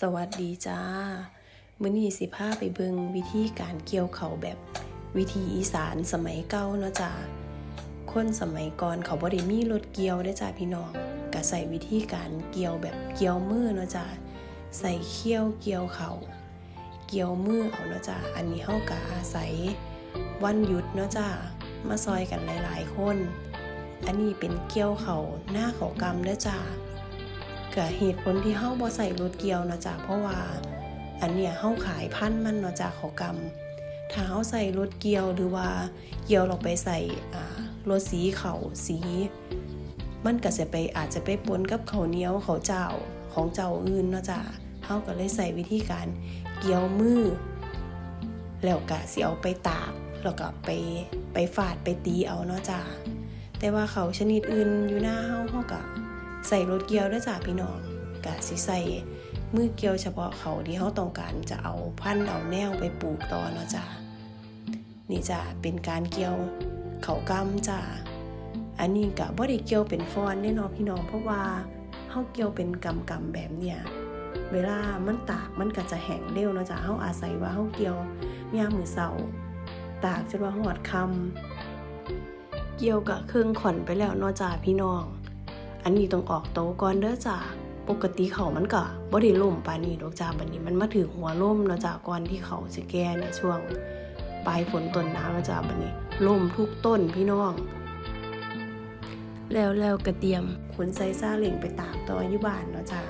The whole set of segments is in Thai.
สวัสดีจ้า มื้อนี้สิพาไปเบิงวิธีการเกี่ยวเขาแบบวิธีอีสานสมัยเก่าเนาะจ้าคนสมัยก่อนเขาบ่ได้มีรถเกี่ยวได้จ้าพี่น้องก็ใส่วิธีการเกี่ยวแบบเกี่ยวมือเนาะจ้าใส่เขี้ยวเกี่ยวเขาเกี่ยวมือเอาเนาะจ้าอันนี้เฮาก็อาศัยวันหยุดเนาะจ้ามาซอยกันหลาย ๆ คน อันนี้เป็นเกี่ยวเขาหน้าเขาวกำเด้อจ้า ก็เหตุผลที่เฮาบ่ใส่รถเกียวนะจ๊ะเพราะว่าอันเนี้ยเฮาขายพันมันเนาะจ๊ะเขากำถ้าเฮาใส่รถเกียวหรือว่าเกียวเราไปใส่อ่ารถสีเขาสี มันก็จะไปอาจจะไปปนกับเขาเนี้ยวข้าเจ้าของเจ้าอื่นเนาะจ๊ะเฮาก็เลยใส่วิธีการเกียวมือแล้วก็สิเอาไปตากแล้วก็ไปไปฝาดไปตีเอาเนาะจ้ะแต่ว่าเขาชนิดอื่นอยู่หน้าเฮาเฮาก็ ใส่รถเกียวด้วยจ้ะพี่น้องกะสิใส่มือเกียวเฉพาะเขาที่เขาต้องการจะเอาพันธุ์เอาแนวไปปลูกต่อเนาะจ้ะนี่จ้ะเป็นการเกียวเขากำจ้ะอันนี้กะบ่ได้เกียวเป็นฟอนแน่นอนพี่น้องเพราะว่าเฮาเกียวเป็นกำกำแบบเนี้ยเวลามันตากมันก็จะแห้งเร็วนะจ้ะเฮาอาศัยว่าเฮาเกี่ยวยามมือเช้าตากจนว่าฮอดคำเกี่ยวกะเครื่องขอนไปแล้วเนาะจ้ะพี่น้อง อันนี้ต้องออกโตก่อนเด้อจ้าปกติเขามันก็บ่ได้ล่มปานนี้ดอกจ้าบัดนี้มันมาถึงหัวล่มเนาะจ้าก่อนที่เขาสิแก่เนี่ยช่วงปลายฝนต้นหนาวเนาะจ้าบัดนี้ล่มทุกต้นพี่น้อง แล้วแล้วก็เตรียมขนใส่ซาเล้งไปตากตออยู่บ้านเนาะจ้า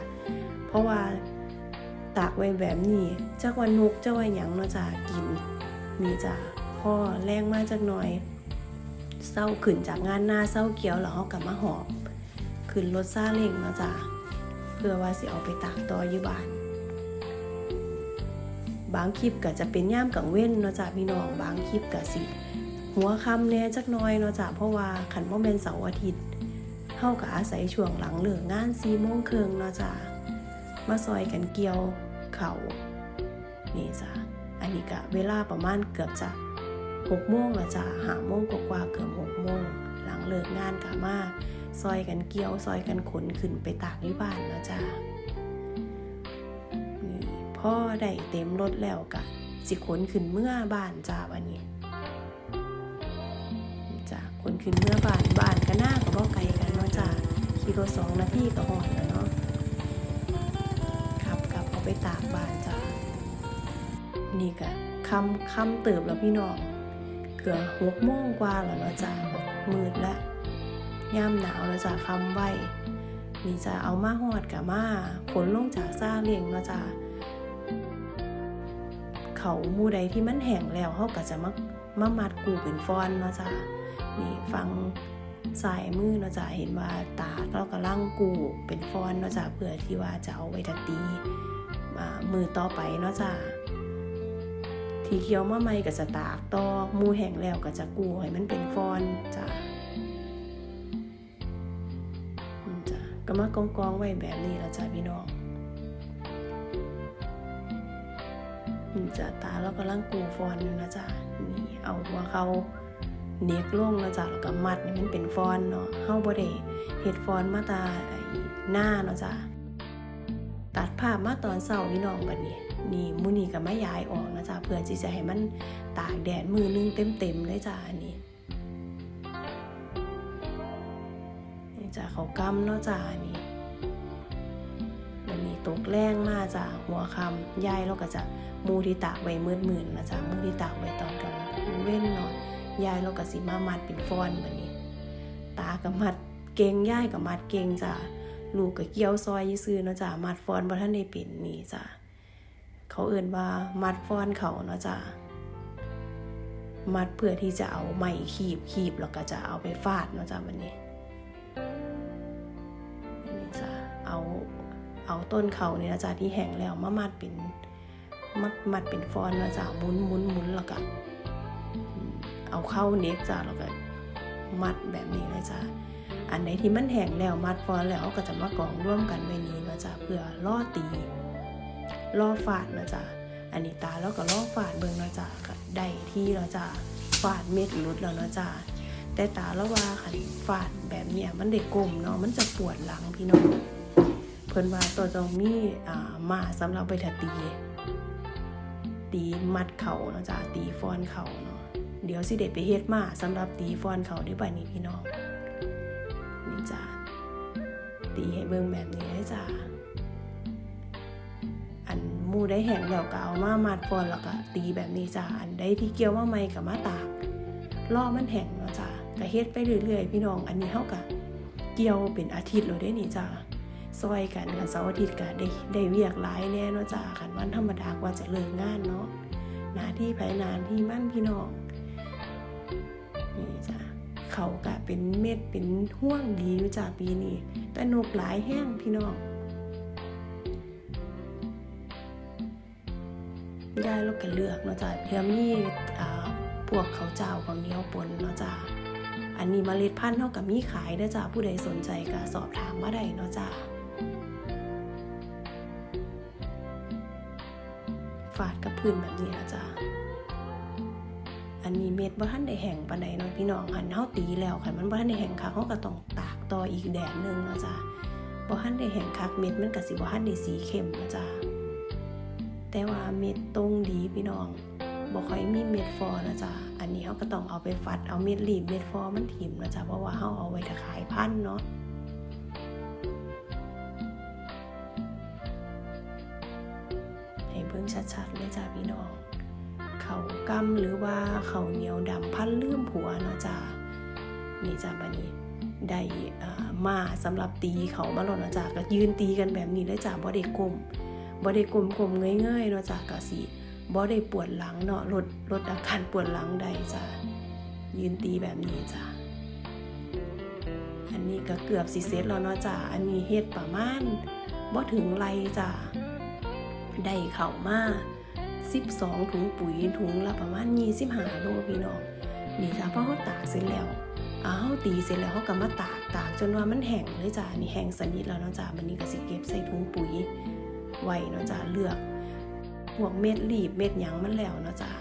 เพราะว่าตากไว้แบบนี้จักวันนกจักว่าหยังเนาะจ้ากินนี่จ้าพ่อแรงมากจักหน่อยเศร้าขึ้นจากงานหน้าเศร้าเกี่ยวแล้วเฮากลับมาหอบ ขึ้นรถซาเล้งนาะจ้ะเพื่อว่าสิเอาไปตากต่ออยู่บ้าน บางคลิปก็จะเป็นย่ามกังเว้นเนาะจ้ะพี่น้องบางคลิปก็สิ หัวค่ำแน่จักน้อยเนาะจ้ะเพราะว่าขันบ่แม่นเสาร์อาทิตย์เฮาก็อาศัยช่วงหลังเลิกงาน4โมงครึ่งเนาะจ้ะมาซอยกันเกี่ยวเขานี่จ้ะอันนี้ก็เวลาประมาณเกือบจะ6โมงล้วจ้ะ5โมงกว่าเกือบ6โมงหลังเลิกงานก็มา ซอยกันเกี่ยวซอยกันขนขึ้นไปตากที่บ้านแล้วจ้านี่พ่อได้เต็มรถแล้วกะสิขนขึ้นเมื่อบ้านจ้าวันนี้จ้าขนขึ้นเมื่อบ้านบ้านก็น่ากับบ่ไกลกันเนาะจ้าขี่รถสองนาทีก็หอดแล้วเนาะขับกลับเอาไปตากบ้านจ้านี่กะคำคำเติบแล้วพี่น้องเกือบหกโมงกว่าแล้วเนาะจ้ามืดแล้ว ย่ำหนาวแล้วจ้ะคำไว้นี่จะเอามาหอดกับมาขนลงจากซาเลียงเนาะจ้ะเขามูใดที่มันแห้งแล้วเขาก็จะมามามัดกูเป็นฟอนเนาะจ้ะนี่ฟังสายมือเนาะจ้ะเห็นว่าตาเรากำลังกูเป็นฟอนเนาะจ้ะเพื่อที่ว่าจะเอาไว้ดัดตีมือต่อไปเนาะจ้ะที่เคี้ยวมาใหม่ก็จะตากตอหมูแห้งแล้วก็จะกูให้มันเป็นฟอนจ้ะ ก็มากองกองๆไว้แบบนี้ละจ้ะพี่น้องนี่จ้ะตาเรากำลังกูฟอนอยู่นะจ้ะนี่เอาหัวเขาเน็กลงนะจ้ะแล้วก็มัดให้มันเป็นฟอนเนาะเฮาบ่ได้เฮ็ดฟอนมาตาหน้าเนาะจ้ะตัดภาพมาตอนเช้าพี่น้องบัดนี้นี่มื้อนี้ก็มาย้ายออกนะจ้ะเพื่อที่จะให้มันตากแดดมือนึงเต็มๆเลยจ้ะอัน จ้ะเขากำเนาะจ้ะนี่มันมีตกแรงมาจ้ะหัวคำยายเราก็จะมูที่ตากไว้มืดมื่นนะจ้ะมูที่ตากไว้ตอนกลางเว้นเนาะยายเราก็สิมามัดเป็นฟอนแบบนี้ ตากับมัดเก่งยายกับมัดเก่งจ้ะลูกกับเกี่ยวซอยซื้อเนาะจ้ะมัดฟอนบ่ทันได้เป็นนี่จ้ะเขาเอื่นว่ามัดฟอนเขาเนาะจ้ะมัดเพื่อที่จะเอาไม้ขีบขีบแล้วก็จะเอาไปฟาดเนาะจ้ะวันนี้ เอาต้นเขาเนี่นะจ๊ะที่แห้งแล้วมามัดเป็นมัดมัดเป็นฟอนนะจ๊ะหมุนหมุนหมุนแล้วก็เอาเข้าเน็กจ้ะแล้วก็มัดแบบนี้เลยจ้ะอันไหนที่มันแห้งแล้วมัดฟอนแล้วก็จะมากองร่วมกันไว้นี้นะจ๊ะเพื่อล่อตีล่อฟาดนะจ๊ะอันนี้ตาแล้วก็ล่อฟาดเบิ่งนะจ๊ะได้ที่แล้วจ้ะฟาดเม็ดหลุดแล้วนะจ๊ะแต่ตาละว่าขันฟาดแบบเนี้ยมันเด็กกลมเนาะมันจะปวดหลังพี่น้อง พิ่นว่าตัวต้องมีอ่ามาสำหรับไปถตี ตีมัดเข่าเนาะจ้ะตีฟ้อนเข่าเนาะเดี๋ยวสิเด็ดไปเฮ็ดมาสำหรับตีฟ้อนเข่าด้ป่ะนี่พี่น้องนี่จ้ะตีให้เบิ่งแบบนี้เลยจ้ะอันมูได้แห้งแล้วก็เอามามัดฟ้อนแล้วก็ตีแบบนี้จ้ะอันใดที่เกี่ยวมาใหม่ก็มาตากรอมันแห้งเนาะจ้ะก็เฮ็ดไปเรื่อยๆพี่น้อง อันนี้เฮาก็เกี่ยวเป็นอาทิตย์แล้วเด้นี่จ้ะ ซอยกันกันเสาร์อาทิตย์ก็ได้ได้เวียกหลายแน่เนาะจ้าคันวันธรรมดากว่าจะเลิกงานเนาะหน้าที่ไผหนานที่มั่นพี่น้องนี่จ้าเขาก็เป็นเม็ดเป็นห่วงดีอยู่จ้าปีนี้แต่นกหลายแห้งพี่น้องยายเราก็เลือกเนาะจ้าเพื่อมีอ่าพวกเขาเจ้าของเนี้ยวปนเนาะจ้าอันนี้เมล็ดพันธุ์เท่ากับมีขายเด้อจ้าผู้ใดสนใจก็สอบถามมาได้เนาะจ้า ฝาดกับพื้นแบบนี้นะจ้าอันนี้เม็ดบ่ทันได้แห้งปานใดเนาะพี่น้องหันเฮาตีแล้วคันมันบ่ทันได้แห้งคักเฮาก็ต้องตากต่ออีกแดดหนึงเนาะจ้าบ่ทันได้แห้งคักเม็ดมันก็สิบ่ทันได้สีเข้มเนาะจ้าแต่ว่าเม็ดตรงดีพี่น้องบ่ค่อยมีเม็ดฟอนะจ๊ะอันนี้เขาก็ต้องเอาไปฟัดเอาเม็ดรีบเม็ดฟอมันถิ่มนะจ๊ะเพราะว่าเขาเอาไว้ถ้าขายพันเนาะ ชัดๆเลยจ้ะพี่น้องเขากำหรือว่าเขาเหนียวดำพันลืมผัวเนาะจ้ะนี่จ้ะบันี้ได้มาสำหรับตีเขามาแล้วเนาะจ้ะก็ยืนตีกันแบบนี้เลยจ้ะบ่ได้กลมบ่ได้กลมๆเงยๆเนาะจ้ะก็สิบ่ได้ปวดหลังเนาะลดลดอาการปวดหลังได้จ้ะยืนตีแบบนี้จ้ะอันนี้ก็เกือบสิเสร็จแล้วเนาะจ้ะอันนี้เฮ็ดประมาณบ่ถึงไรจ้ะ ได้เข้ามา12ถุงปุ๋ยถุงละประมาณ25โลพี่น้องนี่จ้ะพอเฮาตากเสร็จแล้วอ่าเฮาตีเสร็จแล้วเฮาก็มาตากตากจนว่ามันแห้งเลยจ้ะนี่แห้งสนิทแล้วเนาะจ้ะบัดนี้ก็สิเก็บใส่ถุงปุ๋ยไว้เนาะจ้ะเลือกพวกเม็ดรีบเม็ดหยังมันแล้วเนาะจ้ะ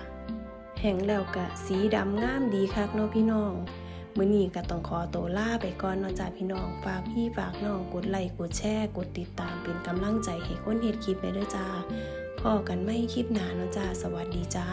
แห้งแล้วกะสีดำงามดีคักเนาะพี่น้อง มื้อนี้ก็ต้องขอตัวลาไปก่อนเนาะจ้าพี่น้อง ฝากพี่ฝากน้องกดไลค์กดแชร์กดติดตามเป็นกำลังใจให้คนเฮ็ดคลิปไปเด้อจ้าพอกันไม่คลิปหนาเนาะจ้าสวัสดีจ้า